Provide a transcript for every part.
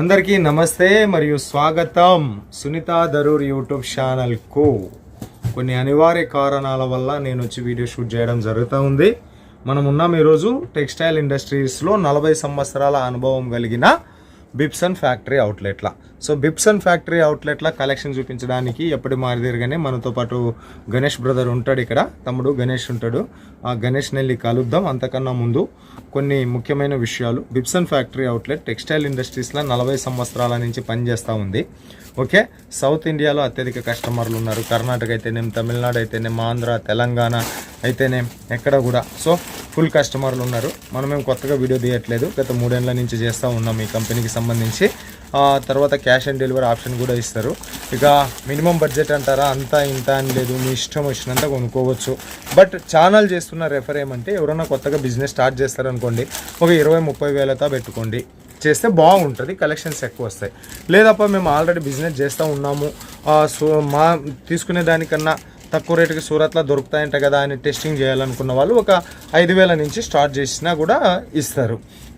అందరికీ నమస్తే మరియు స్వాగతం సునీత దరూర్ యూట్యూబ్ ఛానల్కు. కొన్ని అనివార్య కారణాల వల్ల నేను వచ్చి వీడియో షూట్ చేయడం జరుగుతూ ఉంది. మనం ఉన్నాం ఈరోజు టెక్స్టైల్ ఇండస్ట్రీస్లో నలభై సంవత్సరాల అనుభవం కలిగిన బిప్సన్ ఫ్యాక్టరీ అవుట్లెట్ల సో బిప్సన్ ఫ్యాక్టరీ అవుట్లెట్ల కలెక్షన్ చూపించడానికి ఎప్పటి మారిదిరిగానే మనతో పాటు గణేష్ బ్రదర్ ఉంటాడు ఇక్కడ. తమ్ముడు గణేష్ ఉంటాడు. ఆ గణేష్ నెల్లి కలుద్దాం. అంతకన్నా ముందు కొన్ని ముఖ్యమైన విషయాలు. బిప్సన్ ఫ్యాక్టరీ అవుట్లెట్ టెక్స్టైల్ ఇండస్ట్రీస్లో నలభై సంవత్సరాల నుంచి పనిచేస్తూ ఉంది. ఓకే? సౌత్ ఇండియాలో అత్యధిక కస్టమర్లు ఉన్నారు. కర్ణాటక అయితేనేం తమిళనాడు అయితేనేం ఆంధ్ర తెలంగాణ అయితేనేం ఎక్కడ కూడా. సో ఫుల్ కస్టమర్లు ఉన్నారు. మనమేం కొత్తగా వీడియో తీయట్లేదు. గత మూడేళ్ళ నుంచి చేస్తూ ఉన్నాం ఈ కంపెనీకి సంబంధించి. తర్వాత క్యాష్ ఆన్ డెలివరీ ఆప్షన్ కూడా ఇస్తారు. ఇక మినిమం బడ్జెట్ అంటారా? అంతా ఇంత అని లేదు. మీ ఇష్టం వచ్చినంత కొనుక్కోవచ్చు. బట్ ఛానల్ చేస్తున్న రెఫర్ ఏమంటే ఎవరైనా కొత్తగా బిజినెస్ స్టార్ట్ చేస్తారనుకోండి ఒక ఇరవై ముప్పై వేలతో పెట్టుకోండి. చేస్తే బాగుంటుంది. కలెక్షన్స్ ఎక్కువ వస్తాయి. లేదప్ప మేము ఆల్రెడీ బిజినెస్ చేస్తూ ఉన్నాము. సో మా తీసుకునే దానికన్నా తక్కువ రేటుకి సూరత్లో దొరుకుతాయంట కదా అని టెస్టింగ్ చేయాలనుకున్న వాళ్ళు ఒక ఐదు వేల నుంచి స్టార్ట్ చేసినా కూడా ఇస్తారు.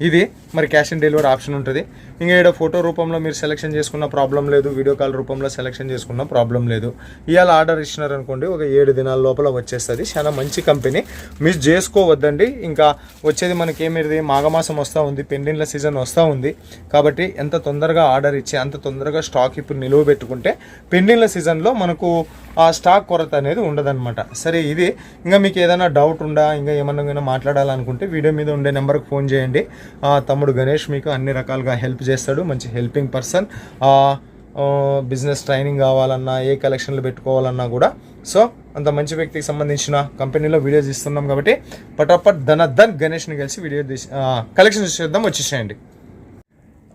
ఇది మరి క్యాష్ ఆన్ డెలివరీ ఆప్షన్ ఉంటుంది. ఇంకా ఇక్కడ ఫోటో రూపంలో మీరు సెలెక్షన్ చేసుకున్న ప్రాబ్లం లేదు వీడియో కాల్ రూపంలో సెలెక్షన్ చేసుకున్న ప్రాబ్లం లేదు. ఇవాళ ఆర్డర్ ఇచ్చినారనుకోండి ఒక ఏడు దినాల లోపల వచ్చేస్తుంది. చాలా మంచి కంపెనీ మిస్ చేసుకోవద్దండి. ఇంకా వచ్చేది మనకి ఏమిది మాఘమాసం వస్తూ ఉంది పెండిన్ల సీజన్ వస్తూ ఉంది. కాబట్టి ఎంత తొందరగా ఆర్డర్ ఇచ్చి అంత తొందరగా స్టాక్ ఇప్పుడు నిలువ పెట్టుకుంటే పెండిన్ల సీజన్లో మనకు ఆ స్టాక్ కొరత అనేది ఉండదన్నమాట. సరే ఇది. ఇంకా మీకు ఏదైనా డౌట్ ఉందా ఇంకా ఏమన్నా మాట్లాడాలనుకుంటే వీడియో మీద ఉండే నెంబర్కి ఫోన్ చేయండి. ఆ, తమ్ముడు గణేష్ మీకు అన్ని రకాలుగా హెల్ప్ చేస్తాడు మంచి హెల్పింగ్ పర్సన్. బిజినెస్ ట్రైనింగ్ కావాలన్నా ఏ కలెక్షన్లు పెట్టుకోవాలన్నా కూడా. సో అంత మంచి వ్యక్తికి సంబంధించిన కంపెనీలో వీడియోస్ ఇస్తున్నాం కాబట్టి పటాపట్ ధన ధన్ గణేష్ని కలిసి వీడియో తీసి కలెక్షన్ చేద్దాం వచ్చేసేయండి.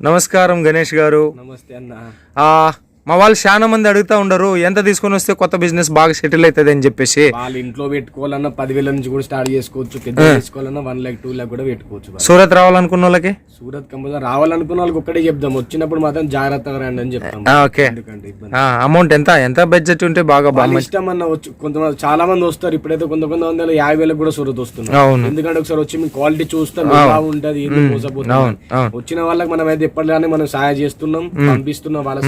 నమస్కారం గణేష్ గారు. నమస్తే అన్న. ఆ, మా వాళ్ళు చాలా మంది అడుగుతా ఉండరు ఎంత తీసుకొని వస్తే కొత్త బిజినెస్ బాగా సెటిల్ అవుతుంది? అని చెప్పేసి. వాళ్ళు ఇంట్లో పెట్టుకోవాలన్నా పదివేల నుంచి కూడా స్టార్ట్ చేసుకోవచ్చు పెద్ద చేసుకోవాలన్నా వన్ లాక్ టూ లాక్ కూడా పెట్టుకోవచ్చు. సూరత్ రావాలనుకున్న వాళ్ళకి? సూరత్ కంపల్సరీ రావాలనుకున్న వాళ్ళకి ఒక్కటే చెప్దాం. వచ్చినప్పుడు మాత్రం జాగ్రత్తగా రండి అని చెప్తాం. ఓకే. అమౌంట్ ఎంత? ఎంత బడ్జెట్ ఉంటే బాగా బాగా ఇష్టం అన్న వచ్చు. కొంతమంది చాలా మంది వస్తారు. ఇప్పుడైతే కొంత కొంత వందల యాభై వేలకు కూడా సూరత్ వస్తున్నారు. ఎందుకంటే ఒకసారి వచ్చి మీ క్వాలిటీ చూస్తాం ఎలా ఉంటది ఏంది మోసపోతుంది అవును అవును. వచ్చిన వాళ్ళకి మనం అయితే ఎప్పటిలానే మనం సహాయం చేస్తున్నాం పంపిస్తున్నాం. వాళ్ళ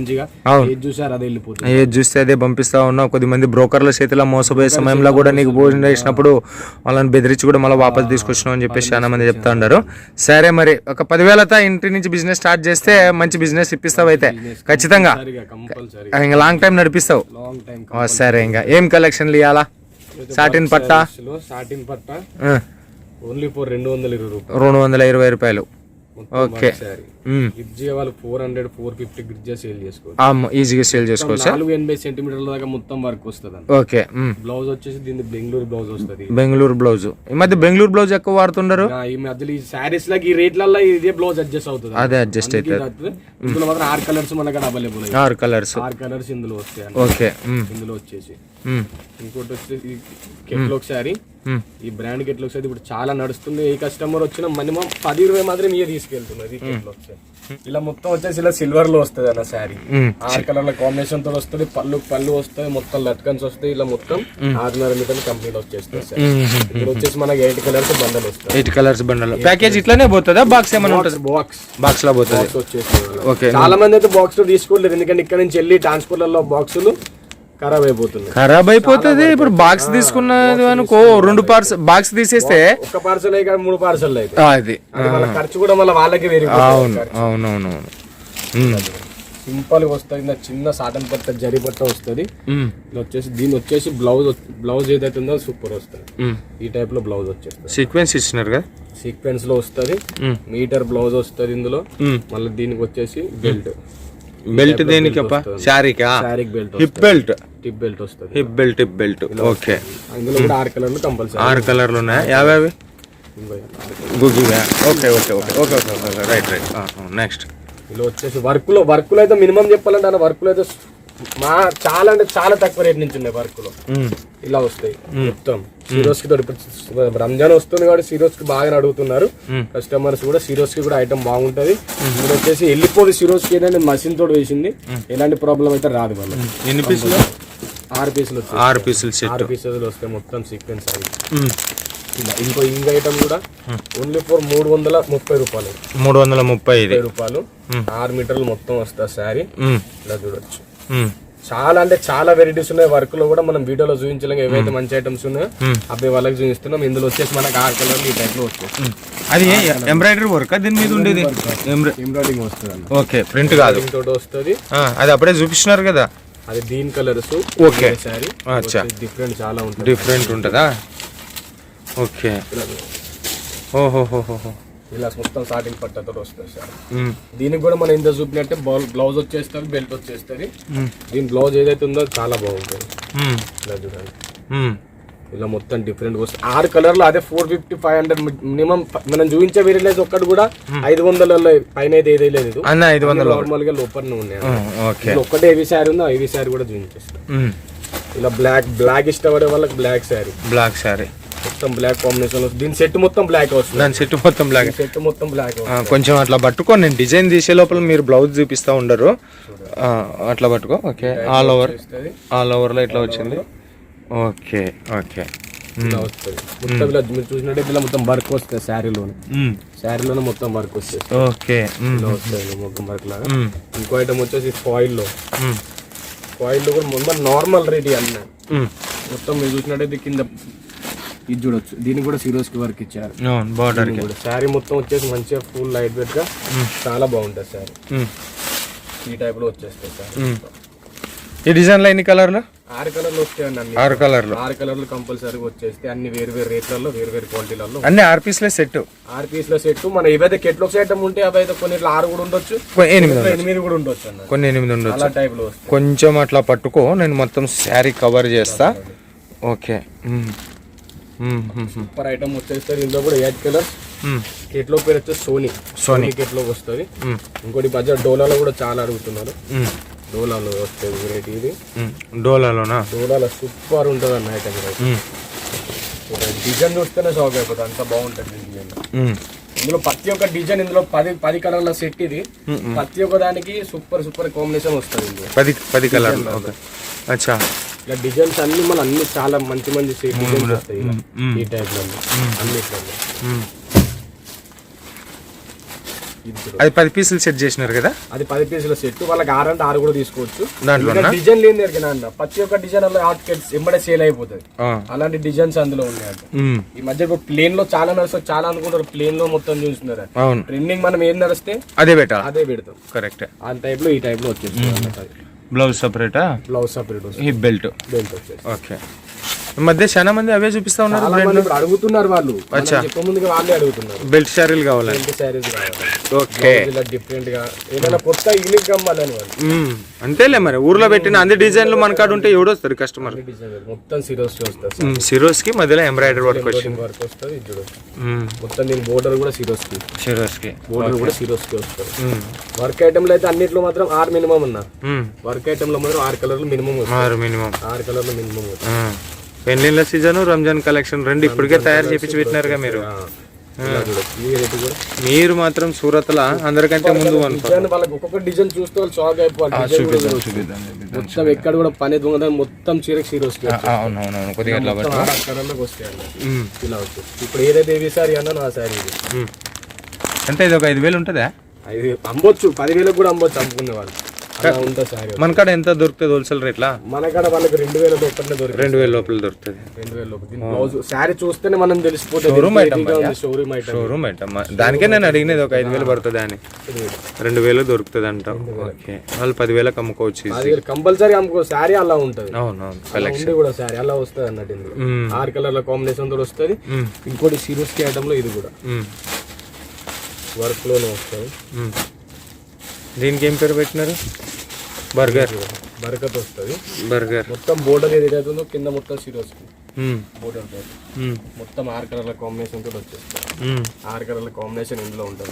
మంచిగా ఏది చూసారు అదే వెళ్ళిపోతుంది. ఏది చూస్తే అదే పంపిస్తా ఉన్నావు. కొద్దిమంది బ్రోకర్ల చేతిలో మోసపోయే సమయంలో కూడా నీకు భోజనం చేసినప్పుడు వాళ్ళని బెదిరించి కూడా మళ్ళీ వాపస్ తీసుకొచ్చినావు అని చెప్పేసి చాలా మంది చెప్తా ఉన్నారు సరే మరి ఒక పదివేలతో ఇంటి నుంచి బిజినెస్ స్టార్ట్ చేస్తే మంచి బిజినెస్ ఇప్పిస్తావు అయితే. ఖచ్చితంగా. ఇంకా లాంగ్ టైం నడిపిస్తావు. సరే ఇంకా. ఏం కలెక్షన్లు ఇవ్వాలా సాటిన్ పట్ట? సాటిన్ పట్ట. ఓన్లీ ఫోర్ రెండు వందల ఇరవై రూపాయలు. రెండు వందల ఇరవై రూపాయలు. ఓకే. ఉమ్. గిజ్జి వాళ్ళు ఫోర్ హండ్రెడ్ ఫోర్ ఫిఫ్టీ గిజ్జా సేల్ చేసుకోవచ్చు. ఈజీగా సేల్ చేసుకోవచ్చా? నాలుగు ఎనభై సెంటీమీటర్ల దాకా మొత్తం వర్క్ వస్తుంది ఓకే. బ్లౌజ్ వచ్చేసి దీని బెంగళూరు బ్లౌజ్ వస్తుంది. బెంగళూరు బ్లౌజ్ ఈ మధ్య బెంగళూరు బ్లౌజ్ ఎక్కువ వాడుతుండరు? ఈ మధ్యలో ఈ శారీస్ లకి ఈ రేట్లలో ఇదే బ్లౌజ్ అడ్జస్ట్ అవుతుంది. అదే అడ్జస్ట్ అవుతుంది. ఇందులో మాత్రం ఆరు కలర్స్ మన కాడ అవైలబుల్ ఆరు కలర్స్ ఆరు కలర్స్ ఇందులో వస్తాయి. ఓకే ఉమ్, ఇందులో వచ్చేసి. ఉమ్, ఇంకోటి వచ్చేసి కెట్లోక్ ఉమ్. ఈ బ్రాండ్ కెట్లోక్ శారీ ఇప్పుడు చాలా నడుస్తుంది. ఏ కస్టమర్ వచ్చినా మినిమం పది ఇరవై మాత్రం ఇయే తీసుకెళ్తున్నారు ఈ కెట్లోక్ ఇలా మొత్తం వచ్చేసి ఇలా సిల్వర్లో వస్తుంది అన్న శారీ. ఆరు కలర్ల కాంబినేషన్తో వస్తుంది పళ్ళు పళ్ళు వస్తాయి మొత్తం లట్కన్స్ వస్తాయి ఇలా మొత్తం ఆరున్నర మీటర్ కంప్లీట్ వచ్చేస్తుంది సార్. ఇప్పుడు వచ్చేసి మనకి ఎయిట్ కలర్స్ బండల్ వస్తాయి ఎయిట్ కలర్స్ బండల్ ప్యాకేజ్ ఇట్లానే పోతుందా? బాక్స్ ఏమైనా ఉంటుంది? బాక్స్ బాక్స్లో పోతుంది వచ్చేసి. చాలా మంది అయితే బాక్స్లో తీసుకోలేదు ఎందుకంటే ఇక్కడ నుంచి వెళ్ళి ట్రాన్స్పోర్ట్లలో బాక్సులు ఖరాబ్ అయిపోతున్నాయి ఖరాబ్ అయిపోతుంది ఇప్పుడు బాక్స్ తీసుకున్నది అనుకో రెండు పార్సల్ బాక్స్ తీసేస్తే ఒక్క పార్సల్ అయ్యి మూడు పార్సల్ అయితే అది. ఖర్చు కూడా మళ్ళీ వాళ్ళకి అవును అవునవునవును. సింపుల్గా వస్తుంది. చిన్న సాటన్ పట్ట జరి పట్ట వస్తుంది. వచ్చేసి దీని వచ్చేసి బ్లౌజ్ బ్లౌజ్ ఏదైతే ఉందో సూపర్ వస్తుంది. ఈ టైప్లో బ్లౌజ్ వచ్చేస్తుంది. సీక్వెన్స్ ఇచ్చినారు కదా సీక్వెన్స్లో వస్తుంది. మీటర్ బ్లౌజ్ వస్తుంది ఇందులో. మళ్ళీ దీనికి వచ్చేసి బెల్ట్ బెల్ట్ దేనికప్ప? శారీకా? Belt hip belt tip belt వస్తుంది. Hip belt hip belt okay ఇందులో కూడా ఆరు కలర్లు కంపల్సరీ ఆరు కలర్లు ఉన్నాయా? యాభై అవి గుగ్గివా okay okay okay okay okay right right next ఇలా వచ్చేసి వర్క్లో వర్క్లో అయితే మినిమం చెప్పాలంటే అన్న వర్క్లో అయితే మా చాలా అంటే చాలా తక్కువ రేట్ నుంచి ఉన్నాయి వర్క్లో ఇలా వస్తాయి మొత్తం. సీరోస్కి ఇప్పుడు రంజాన్ వస్తుంది కాబట్టి సీరోస్కి బాగా అడుగుతున్నారు. కస్టమర్స్ కూడా సీరోస్కి కూడా ఐటమ్ బాగుంటది. ఇప్పుడు వచ్చేసి వెళ్ళిపోదు సీరోస్కి ఏంటంటే మషిన్ తోటి వేసింది. ఎలాంటి ప్రాబ్లం అయితే రాదు వాళ్ళు ఎన్ని పీసులు ఆరు పీసులు ఆరు పీసులు ఆరు పీసులు వస్తాయి మొత్తం సీక్వెన్స్ అవి. ఇలా ఇంకో ఇంగ్ ఐటమ్ కూడా ఓన్లీ ఫర్ మూడు వందల ముప్పై రూపాయలు. మూడు వందల ముప్పై రూపాయలు. ఆరు మీటర్లు మొత్తం వస్తుంది శారీ. ఇలా చూడొచ్చు. చాలా అంటే చాలా వెరైటీస్ ఉన్నాయి. వర్క్లో కూడా మనం వీడియోలో చూపించలేం. ఏవైతే మంచి ఐటమ్స్ ఉన్నాయో అవి వాళ్ళకి చూపిస్తున్నాం. ఇందులో వచ్చేసి మనకి ఆరు కలర్ ఈ టైప్లో అది ఎంబ్రాయిడరీ వర్క్ దీని మీద ఉండేది? ఎంబ్రా- ఎంబ్రాయిడింగ్ వస్తుంది ఓకే ప్రింట్ కాదు. తోటి వస్తుంది. ఆ, అది అప్పుడే చూపిస్తున్నారు కదా? అది దీని కలర్స్ ఓకే. అచ్చా. డిఫరెంట్ చాలా ఉంటుంది. డిఫరెంట్ ఉంటుందా? ఓకే. ఓహోహోహో ఇలా మొత్తం సాటింగ్ పట్టతో వస్తుంది సార్. దీనికి కూడా మనం ఇంత చూపినట్టే బ్లౌజ్ వచ్చేస్తుంది బెల్ట్ వచ్చేస్తుంది. దీని బ్లౌజ్ ఏదైతే ఉందో చాలా బాగుంటుంది. ఇలా చూడండి. ఇలా మొత్తం డిఫరెంట్ వస్తుంది. ఆరు కలర్లో అదే four fifty five hundred minimum మనం చూపించే వేరియలేదు ఒక్కటి కూడా ఐదు వందలలో పైన అయితే ఏదే లేదు. ఐదు వందలు. నార్మల్గా లోపల ఉన్నాయి. ఒక్కటే హెవీ శారీ ఉందో హెవీ శారీ కూడా చూపించేస్తాం. ఇలా బ్లాక్ బ్లాక్ ఇష్టపడే వాళ్ళకి బ్లాక్ శారీ బ్లాక్ సారీ మొత్తం బ్లాక్ కాంబినేషన్ దీని సెట్ మొత్తం బ్లాక్ వస్తుంది. దాని సెట్ మొత్తం బ్లాక్ సెట్ మొత్తం బ్లాక్ కొంచెం అట్లా పట్టుకో నేను డిజైన్ తీసే లోపల మీరు బ్లౌజ్ చూపిస్తా ఉండరు. అట్లా పట్టుకో. ఓకే. ఆల్ ఓవర్ ఆల్ ఓవర్లో ఇట్లా వచ్చింది. ఓకే. ఓకే. ఇలా మొత్తం ఇలా మీరు చూసినట్టు ఇలా మొత్తం వర్క్ వస్తుంది శారీలోనే శారీలోనే మొత్తం వర్క్ వస్తుంది. ఓకే. వస్తుంది మొత్తం వర్క్ లాగా. ఇంకో ఐటమ్ వచ్చేసి ఫాయిల్లో. ఫాయిల్లో కూడా మొత్తం నార్మల్ రేట్ అన్న. మొత్తం మీరు చూసినట్టయితే కింద ఇది చూడొచ్చు. దీనికి కూడా సీరోస్కి వర్క్ ఇచ్చారు. బార్డర్ కూడా. శారీ మొత్తం వచ్చేసి మంచిగా ఫుల్ లైట్ వెయిట్గా చాలా బాగుంటుంది శారీ ఈ టైప్లో వచ్చేస్తాయి శారీ ఈ డిజైన్లో ఎన్ని కలర్లు ఆరు కలర్లు అన్ని. ఆరు కలర్లు ఆరు కలర్లు కంపల్సరీగా వచ్చేస్తే అన్ని వేరు వేరు రేట్లలో వేరు వేరు క్వాలిటీలలో అన్ని ఆర్ పీస్లే సెట్ ఆరు పీస్ల సెట్ మన ఏవైతే కెట్లాక్స్ ఐటమ్ ఉంటే అవి అయితే కొన్ని ఆరు కూడా ఉండొచ్చు ఎనిమిది ఎనిమిది కూడా ఉండొచ్చు అన్న. కొన్ని ఎనిమిది ఉండొచ్చు. అలా టైప్లో వస్తాయి. కొంచెం అట్లా పట్టుకో నేను మొత్తం శారీ కవర్ చేస్తా. ఓకే. సూపర్ ఐటమ్ వచ్చేస్తుంది ఇందులో కూడా ఎయిట్ కలర్స్. కెట్లో పేరు వచ్చేసి సోనీ. సోనీ. కెట్లో వస్తుంది. ఇంకోటి బజార్ డోలాలో కూడా చాలా అడుగుతున్నారు. డోలాలో వస్తుంది వెరైటీ ఇది. డోలాలోనా? డోలాలో సూపర్ ఉంటుంది అన్న ఐటమ్. డిజైన్ చూస్తేనే షాక్ అయిపోతుంది అంత బాగుంటుంది డిజైన్. ఇందులో ప్రతి ఒక్క డిజైన్ ఇందులో పది పది కలర్ల సెట్ ఇది. ప్రతి ఒక్క దానికి సూపర్ సూపర్ కాంబినేషన్ వస్తుంది పది పది కలర్లు. ఓకే. అచ్చా. ఇలా డిజైన్స్ అన్ని మన అన్ని చాలా మంచి మంచి డిజైన్స్ వస్తాయి ఇలా. ఈ టైప్లో అన్నిట్లలో మ్మ్. ఇది చూడు. అది పది పీసులు సెట్ చేసినారు కదా? అది పది పీసుల సెట్ వాళ్ళకి ఆరు అంటే ఆరు కూడా తీసుకోవచ్చు. దాంట్లోనా? డిజైన్ లేని దగ్గర అన్న ప్రతి ఒక్క డిజైన్ అలా హాట్ కెట్స్ ఎంబడే సేల్ అయిపోతుంది ఆ. అలాంటి డిజైన్స్ అందులో ఉన్నాయంట. ఈ మధ్య ఇప్పుడు ప్లేన్లో చాలా నడుస్తారు చాలా అనుకుంటారు ప్లేన్లో మొత్తం చూస్తున్నారు? అవును. ట్రెండింగ్ మనం ఏం నడిస్తే అదే బెటా అదే పెడతాం. కరెక్ట్ ఆ టైప్లో ఈ టైప్లో వచ్చేస్తుంది బ్లౌజ్ సపరేటా బ్లౌజ్ సపరేట్ వస్తుంది హిప్ బెల్ట్ బెల్ట్ వచ్చేసి. ఓకే ఈ మధ్య చాలా మంది అవే చూపిస్తా ఉన్నారు అడుగుతున్నారు వాళ్ళు. అచ్చా. వాళ్ళే అడుగుతున్నారు. బెల్ట్ శారీలు శారీస్ కావాలి. ఓకే ఇలా డిఫరెంట్గా ఏదైనా కొత్త యూనిక్ కమ్మాలని వాళ్ళు. మ్మ్. అంతేలే మరి. ఊర్లో పెట్టిన అన్ని డిజైన్లు మన కాడ ఉంటే ఎవడొస్తారు కస్టమర్? మొత్తం సిరోస్ సిరోస్కి మధ్యలో ఎంబ్రాయిడరీ వర్క్ వచ్చింది. వర్క్ వస్తుంది చూడు. మొత్తం దీని బోర్డర్ కూడా సిరోస్కి సిరోస్కి బోర్డర్ కూడా సిరోస్కి వస్తుంది మ్మ్. వర్క్ ఐటమ్లో అయితే అన్నిట్లో మాత్రం ఆరు మినిమం ఉన్నా. వర్క్ ఐటమ్లో మాత్రం ఆరు కలర్లు మినిమం ఆరు మినిమం ఆరు కలర్లు మినిమం పెళ్ళిళ్ళ సీజన్ రంజాన్ కలెక్షన్ రెండు ఇప్పటికే తయారు చేపించి పెట్టినారుగా మీరు. మీరు మాత్రం సూరత్లో అందరికంటే ముందు అనుకో. డిజైన్ వాళ్ళకి ఒక్కొక్క డిజైన్ చూస్తే వాళ్ళు షాక్ అయిపోవాలి. మొత్తం ఎక్కడ కూడా పని మొత్తం చీరకు సీరోస్కి అవునవునవును కొద్దిగా. ఇలా ఇప్పుడు ఏదైతే సారీ ఆ సారీ ఇది. అంటే ఇది ఒక ఐదు వేలు ఉంటుందా? అది అమ్మొచ్చు పదివేలకు కూడా అమ్మొచ్చు అమ్ముకునే వాళ్ళు. ఉంటుంది సారీ మన కాడ ఎంత దొరుకుతుంది హోల్సేల్ రేట్లా? మన కాడ వాళ్ళకి రెండు వేల ఒకటే దొరికింది రెండు వేల లోపల దొరుకుతుంది. రెండు వేల బ్లౌజ్ శారీ చూస్తేనే మనం తెలిసిపోతుంది? షోరూమ్ ఐటమ్ షోరూమ్ ఐటమ్ దానికే నేను అడిగినది ఒక ఐదు వేలు పడుతుంది అని. రెండు వేలు దొరుకుతుంది అంటాం. ఓకే. వాళ్ళు పదివేలకు అమ్ముకోవచ్చు కంపల్సరీ అమ్ముకో శారీ అలా ఉంటది. అవునవును ఉండి కూడా శారీ అలా వస్తుంది అన్నట్టు. ఆరు కలర్ల కాంబినేషన్ తోటి వస్తుంది. ఇంకోటి సిరోస్కి ఐటమ్లో ఇది కూడా. వర్క్లోనే వస్తుంది. దీనికి ఏం పేరు పెట్టినారు? బర్గర్. బరకత్ వస్తుంది. బర్గర్. మొత్తం బోర్డర్ ఏది ఉందో కింద మొత్తం సిరోస్. బోర్డర్. మొత్తం ఆరు కలర్ల కాంబినేషన్ తోటి వచ్చేస్తుంది. ఆరు కలర్ల కాంబినేషన్ ఇందులో ఉంటుంది.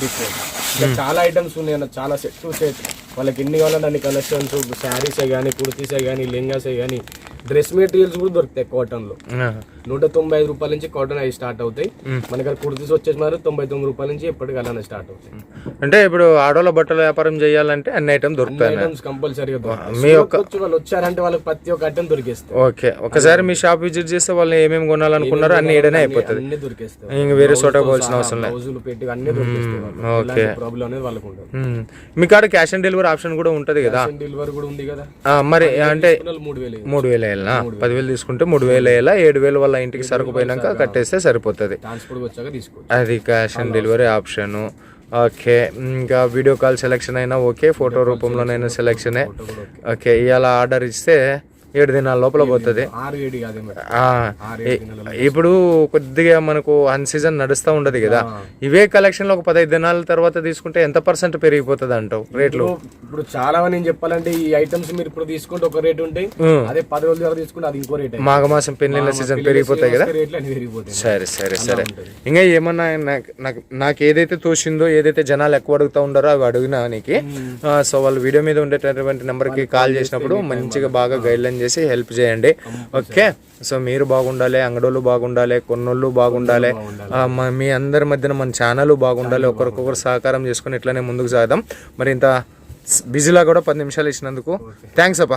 డిఫరెంట్ ఇంకా చాలా ఐటమ్స్ ఉన్నాయి అన్న చాలా సెట్ సెట్ వాళ్ళకి ఎన్ని కావాలంటే అన్ని కలెక్షన్స్ శారీసే కానీ కుర్తీసే కానీ లెంగాసే కానీ డ్రెస్ మెటీరియల్స్ కూడా దొరుకుతాయి కాటన్లో. ఆ. నూట తొంభై ఐదు రూపాయల నుంచి కాటన్ అవి స్టార్ట్ అవుతాయి. మన దగ్గర కుర్తీస్ వచ్చేసి మరి తొంభై తొమ్మిది రూపాయల నుంచి ఎప్పటికీ అలానే స్టార్ట్ అవుతాయి. అంటే ఇప్పుడు ఆడోళ్ళ బట్టల వ్యాపారం చేయాలంటే అన్ని ఐటమ్ దొరుకుతాయి ఐటమ్స్ కంపల్సరీగా మీ యొక్క- వాళ్ళు వచ్చారంటే వాళ్ళకి ప్రతి ఒక్క ఐటమ్ దొరికేస్తాయి. ఓకే. ఒకసారి మీ షాప్ విజిట్ చేస్తే వాళ్ళు ఏమేమి కొనాలనుకున్నారో అన్ని ఈడనే అయిపోతుంది. అన్ని దొరికేస్తాయి. ఇంక వేరే చోట పోవాల్సిన అవసరం లేదు. రోజులు పెట్టి అన్ని దొరికేస్తాయి. ఓకే. ప్రాబ్లం అనేది వాళ్ళకు ఉండదు. మ్మ్. మీ కాడ క్యాష్ ఆన్ డెలివరీ ఆప్షన్ కూడా ఉంటుంది కదా? డెలివరీ కూడా ఉంది కదా. మరి అంటే మూడు వేలు మూడు వేలు పదివేలు తీసుకుంటే మూడు వేలు ఏడు వేలు వాళ్ళ ఇంటికి సరుకు పోయినాక కట్టేస్తే సరిపోతుంది. అది cash on delivery option okay ఇంకా వీడియో కాల్ సెలెక్షన్ అయినా ఓకే ఫోటో రూపంలోనైనా సెలెక్షనే ఓకే ఇవాళ ఆర్డర్ ఇస్తే ఏడు దినాల లోపల పోతుంది. ఇప్పుడు కొద్దిగా మనకు అన్ సీజన్ నడుస్తూ ఉండదు కదా. ఇవే కలెక్షన్లో ఒక పదహైదు దినాల తర్వాత తీసుకుంటే ఎంత పర్సెంట్ పెరిగిపోతుంది అంటావు రేట్లు? ఇప్పుడు- చాలా మంది నేను చెప్పాలంటే ఈ ఐటమ్స్ మీరు ఇప్పుడు తీసుకుంటే ఒక రేట్ ఉంటాయి ఉమ్. అదే పది రోజుల తర్వాత తీసుకుంటే అది ఇంకో రేట్. మాఘమాసం పెళ్ళిళ్ళ సీజన్ పెరిగిపోతాయి కదా. సరే సరే సరే. ఇంకా ఏమన్నా నాకు ఏదైతే తోచిందో ఏదైతే జనాలు ఎక్కువ అడుగుతూ ఉండారో అవి అడిగినా నీకు? సో వాళ్ళు వీడియో మీద ఉండేటటువంటి నెంబర్కి కాల్ చేసినప్పుడు మంచిగా బాగా గైడ్లైన్ చేసి హెల్ప్ చేయండి. ఓకే? సో మీరు బాగుండాలి అంగడోళ్ళు బాగుండాలి కొన్నోళ్ళు బాగుండాలి మ- అందరి మధ్యన మన ఛానల్ బాగుండాలి ఒకరికొకరు సహకారం చేసుకుని ఇట్లానే ముందుకు సాగదాం. మరి ఇంత బిజీలా కూడా పది నిమిషాలు ఇచ్చినందుకు థ్యాంక్స్ అప్ప.